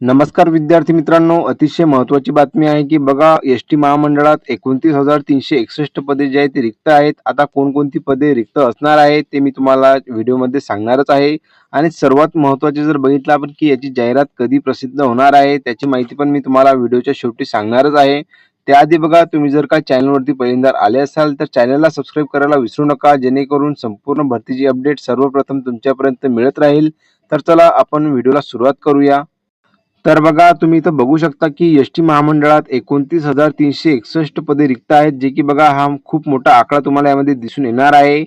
नमस्कार विद्यार्थी मित्रांनो अतिशय महत्त्वाची बातमी आहे की बघा एस टी महामंडळात एकोणतीस हजार तीनशे एकसष्ट पदे जे आहेत ते रिक्त आहेत. आता कोणकोणती पदे रिक्त असणार आहेत ते मी तुम्हाला व्हिडिओमध्ये सांगणारच आहे. आणि सर्वात महत्त्वाचे जर बघितलं आपण की याची जाहिरात कधी प्रसिद्ध होणार आहे त्याची माहिती पण मी तुम्हाला व्हिडिओच्या शेवटी सांगणारच आहे. त्याआधी बघा तुम्ही जर का चॅनलवरती पहिल्यांदा आले असाल तर चॅनलला सबस्क्राईब करायला विसरू नका जेणेकरून संपूर्ण भरतीची अपडेट सर्वप्रथम तुमच्यापर्यंत मिळत राहील. तर चला आपण व्हिडिओला सुरुवात करूया. तर बघा तुम्ही इथं बघू शकता की एस टी महामंडळात एकोणतीस हजार तीनशे एकसष्ट पदे रिक्त आहेत जे की बघा हा खूप मोठा आकडा तुम्हाला यामध्ये दिसून येणार आहे.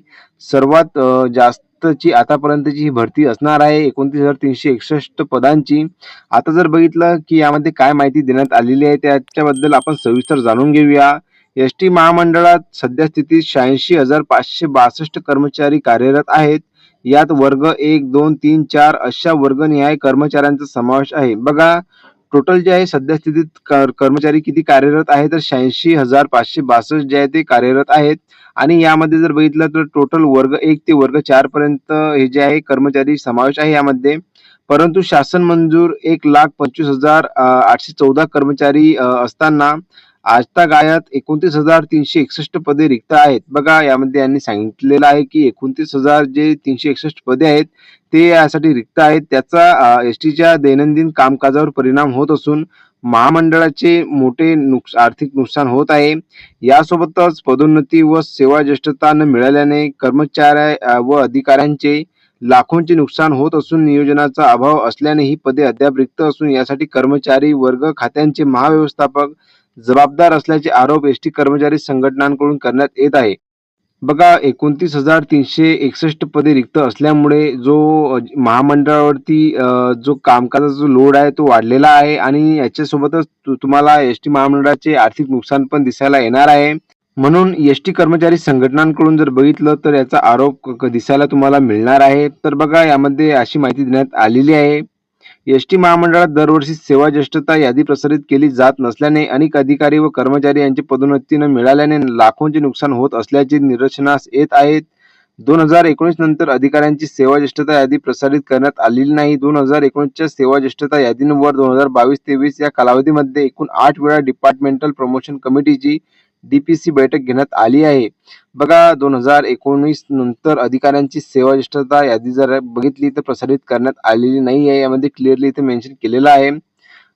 सर्वात जास्तची आतापर्यंतची ही भरती असणार आहे एकोणतीस हजार तीनशे एकसष्ट पदांची. आता जर बघितलं की यामध्ये काय माहिती देण्यात आलेली आहे त्याच्याबद्दल आपण सविस्तर जाणून घेऊया. एस टी महामंडळात सध्या स्थितीत शहाऐंशी हजार पाचशे बासष्ट कर्मचारी कार्यरत आहेत. यात वर्ग एक दोन तीन चार अशा वर्गनिहाय कर्मचाऱ्यांचा समावेश आहे. बघा टोटल जे आहे सध्या स्थितीत कर्मचारी किती कार्यरत आहे तर शहाऐंशी हजार पाचशे बासष्ट जे आहे ते कार्यरत आहेत. आणि यामध्ये जर बघितलं तर टोटल वर्ग एक ते वर्ग चार पर्यंत हे जे आहे कर्मचारी समावेश आहे यामध्ये. परंतु शासन मंजूर एक लाख पंचवीस हजार आठशे चौदा कर्मचारी असताना आज त्या गायात एकोणतीस हजार तीनशे एकसष्ट पदे रिक्त आहेत. बघा यामध्ये यांनी सांगितलेलं आहे की एकोणतीस हजार जे तीनशे एकसष्ट पदे आहेत ते यासाठी रिक्त आहेत. त्याचा एस टीच्या दैनंदिन कामकाजावर परिणाम होत असून महामंडळाचे मोठे नुकस आर्थिक नुकसान होत आहे. यासोबतच पदोन्नती व सेवा ज्येष्ठता न मिळाल्याने कर्मचाऱ्या व अधिकाऱ्यांचे लाखोंचे नुकसान होत असून नियोजनाचा अभाव असल्याने ही पदे अद्याप रिक्त असून यासाठी कर्मचारी वर्ग खात्यांचे महाव्यवस्थापक जबाबदार असल्याचे आरोप एस टी कर्मचारी संघटनांकडून करण्यात येत आहे. बघा एकोणतीस हजार तीनशे एकसष्ट पदे रिक्त असल्यामुळे जो महामंडळावरती जो कामकाजाचा जो लोड आहे तो वाढलेला आहे आणि याच्यासोबतच तुम्हाला एस टी महामंडळाचे आर्थिक नुकसान पण दिसायला येणार आहे. म्हणून एस टी कर्मचारी संघटनांकडून जर बघितलं तर याचा आरोप दिसायला तुम्हाला मिळणार आहे. तर बघा यामध्ये अशी माहिती देण्यात आलेली आहे. एस टी महामंडळात दरवर्षी सेवा ज्येष्ठता यादी प्रसारित केली जात नसल्याने अनेक अधिकारी व कर्मचारी यांची पदोन्नती न मिळाल्याने लाखोंचे नुकसान होत असल्याचे निदर्शनास येत आहेत. दोन हजार एकोणीस नंतर अधिकाऱ्यांची सेवा ज्येष्ठता यादी प्रसारित करण्यात आलेली नाही. दोन हजार एकोणीसच्या सेवा ज्येष्ठता यादींवर दोन हजार बावीस तेवीस या कालावधीमध्ये एकूण आठ वेळा डिपार्टमेंटल प्रमोशन कमिटीची डीपीसी बैठक घेण्यात आली आहे. बघा दोन हजार एकोणीस नंतर अधिकाऱ्यांची सेवा ज्येष्ठता यादी जर बघितली तर प्रसारित करण्यात आलेली नाही आहे. यामध्ये क्लिअरली इथे मेन्शन केलेलं आहे.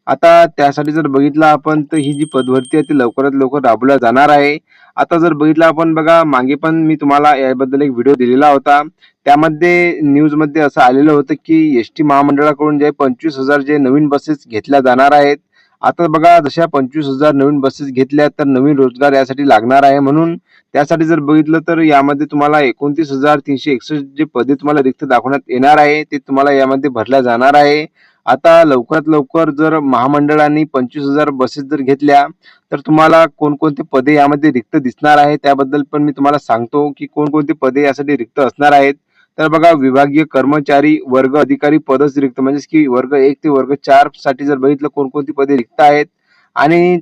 आता त्यासाठी जर बघितलं आपण तर ही जी पदभरती आहे ती लवकरात लवकर राबवल्या जाणार आहे. आता जर बघितलं आपण बघा मागे पण मी तुम्हाला याबद्दल एक व्हिडिओ दिलेला होता. त्यामध्ये न्यूजमध्ये असं आलेलं होतं की एस टी महामंडळाकडून जे पंचवीस हजार जे नवीन बसेस घेतल्या जाणार आहेत आता बघा जशा पंचवीस हजार नवीन बसेस घेतल्या तर नवीन रोजगार यासाठी लागणार आहे म्हणून. त्यासाठी जर बघितलं तर यामध्ये तुम्हाला एकोणतीस हजार तीनशे एकसष्ट जे पदे तुम्हाला रिक्त दाखवण्यात येणार आहे ते तुम्हाला यामध्ये भरल्या जाणार आहे. आता लवकरात लवकर जर महामंडळांनी पंचवीस हजार बसेस जर घेतल्या तर तुम्हाला कोणकोणते पदे यामध्ये रिक्त दिसणार आहे त्याबद्दल पण मी तुम्हाला सांगतो की कोणकोणती पदे यासाठी रिक्त असणार आहेत. तर बघा विभागीय कर्मचारी वर्ग अधिकारी पदच रिक्त म्हणजेच की वर्ग एक ते वर्ग चारसाठी जर बघितलं कोणकोणती पदे रिक्त आहेत? आणि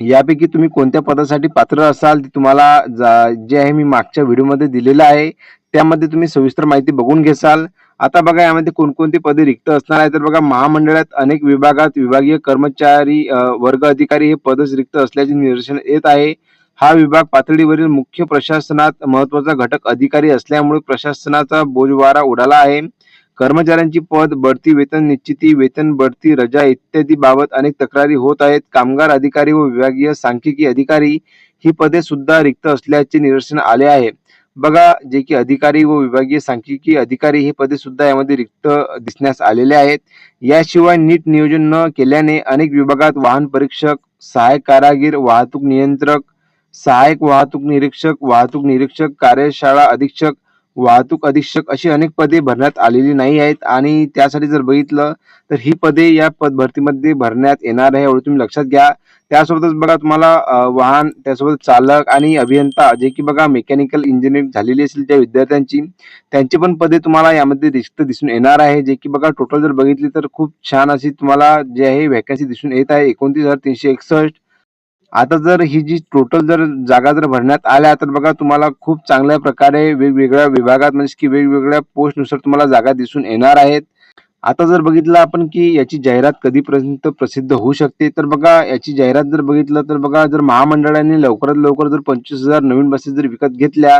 यापैकी तुम्ही कोणत्या पदासाठी पात्र असाल ते तुम्हाला जा- जे आहे मी मागच्या व्हिडिओमध्ये दिलेलं आहे. त्यामध्ये तुम्ही सविस्तर माहिती बघून घेसाल. आता बघा यामध्ये कोणकोणती पदे रिक्त असणार आहे तर बघा महामंडळात अनेक विभागात विभागीय कर्मचारी वर्ग अधिकारी हे पदच रिक्त असल्याचे निदर्शन येत आहे. हा विभाग पातळीवरील मुख्य प्रशासनात महत्त्वाचा घटक अधिकारी असल्यामुळे प्रशासनाचा बोजवारा उडाला आहे. कर्मचाऱ्यांची पद बढती वेतन निश्चिती वेतन बढती रजा इत्यादी बाबत अनेक तक्रारी होत आहेत. कामगार अधिकारी व विभागीय सांख्यिकी अधिकारी ही पदे सुद्धा रिक्त असल्याचे निदर्शन आले आहे. बघा जे की अधिकारी व विभागीय सांख्यिकी अधिकारी ही पदे सुद्धा यामध्ये रिक्त दिसण्यास आलेले आहेत. याशिवाय नीट नियोजन न केल्याने अनेक विभागात वाहन परीक्षक सहाय्यक कारागीर वाहतूक नियंत्रक सहाय्यक वाहतूक निरीक्षक वाहतूक निरीक्षक कार्यशाळा अधीक्षक वाहतूक अधीक्षक अशी अनेक पदे भरण्यात आलेली नाही आहेत. आणि त्यासाठी जर बघितलं तर ही पदे या पद भरतीमध्ये भरण्यात येणार आहे एवढं तुम्ही लक्षात घ्या. त्यासोबतच बघा तुम्हाला वाहन त्यासोबत चालक आणि अभियंता जे की बघा मेकॅनिकल इंजिनिअरिंग झालेली असेल त्या विद्यार्थ्यांची त्यांची पण पदे तुम्हाला यामध्ये रिक्त दिसून येणार आहे. जे की बघा टोटल जर बघितली तर खूप छान अशी तुम्हाला जे आहे व्हॅकन्सी दिसून येत आहे. एकोणतीस हजार तीनशे एकसष्ट आता जर ही जी टोटल जर जागा जर भरण्यात आल्या तर बघा तुम्हाला खूप चांगल्या प्रकारे वेगवेगळ्या विभागात म्हणजे की वेगवेगळ्या पोस्टनुसार तुम्हाला जागा दिसून येणार आहेत. आता जर बघितलं आपण की याची जाहिरात कधीपर्यंत प्रसिद्ध होऊ शकते तर बघा याची जाहिरात जर बघितलं तर बघा जर महामंडळाने लवकरात लवकर जर पंचवीस हजार नवीन बसेस जर विकत घेतल्या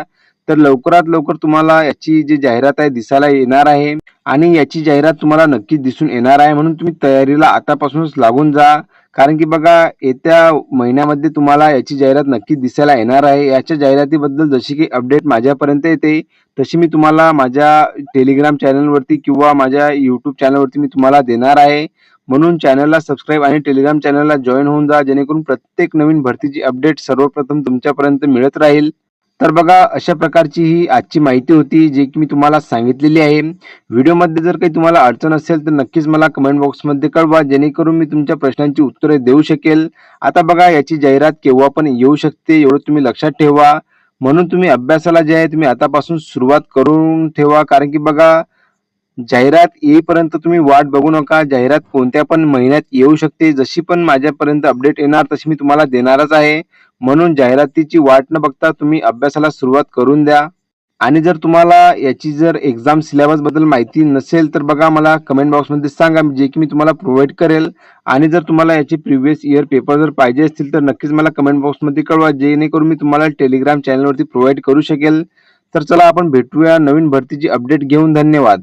तर लवकरात लवकर तुम्हाला याची जी जाहिरात आहे दिसायला येणार आहे आणि याची जाहिरात तुम्हाला नक्कीच दिसून येणार आहे. म्हणून तुम्ही तयारीला आतापासूनच लागून जा. कारण की बघा येत्या महिन्यामध्ये तुम्हाला याची जाहिरात नक्की दिसायला येणार आहे. याच्या जाहिरातीबद्दल जशी की अपडेट माझ्यापर्यंत येते तशी मी तुम्हाला माझ्या टेलिग्राम चॅनलवरती किंवा माझ्या यूट्यूब चॅनलवरती मी तुम्हाला देणार आहे. म्हणून चॅनलला सबस्क्राईब आणि टेलिग्राम चॅनलला जॉईन होऊन जा जेणेकरून प्रत्येक नवीन भरतीची अपडेट सर्वप्रथम तुमच्यापर्यंत मिळत राहील. तर बघा अशा प्रकारची ही आजची माहिती होती जे की मी तुम्हाला सांगितलेली आहे. व्हिडिओमध्ये जर काही तुम्हाला अडचण असेल तर नक्कीच मला कमेंट बॉक्समध्ये कळवा जेणेकरून मी तुमच्या प्रश्नांची उत्तरे देऊ शकेल. आता बघा याची जाहिरात केव्हा पण येऊ शकते एवढं तुम्ही लक्षात ठेवा. म्हणून तुम्ही अभ्यासाला जे आहे तुम्ही आतापासून सुरुवात करून ठेवा. कारण की बघा जाहिरात येईपर्यंत तुम्ही वाट बघू नका. जाहिरात कोणत्या पण महिन्यात येऊ शकते. जशी पण माझ्यापर्यंत अपडेट येणार तशी मी तुम्हाला देणारच आहे. म्हणून जाहिरातीची वाट न बघता तुम्ही अभ्यासाला सुरुवात करून द्या. आणि जर तुम्हाला याची जर एक्झाम सिलेबसबद्दल माहिती नसेल तर बघा मला कमेंट बॉक्समध्ये सांगा. जे की मी तुम्हाला प्रोव्हाइड करेल. आणि जर तुम्हाला याचे प्रिव्हियस इयर पेपर जर पाहिजे असतील तर नक्कीच मला कमेंट बॉक्समध्ये कळवा. जेणेकरून मी तुम्हाला टेलिग्राम चॅनलवरती प्रोव्हाइड करू शकेल. तर चला आपण भेटूया नवीन भरतीची अपडेट घेऊन. धन्यवाद.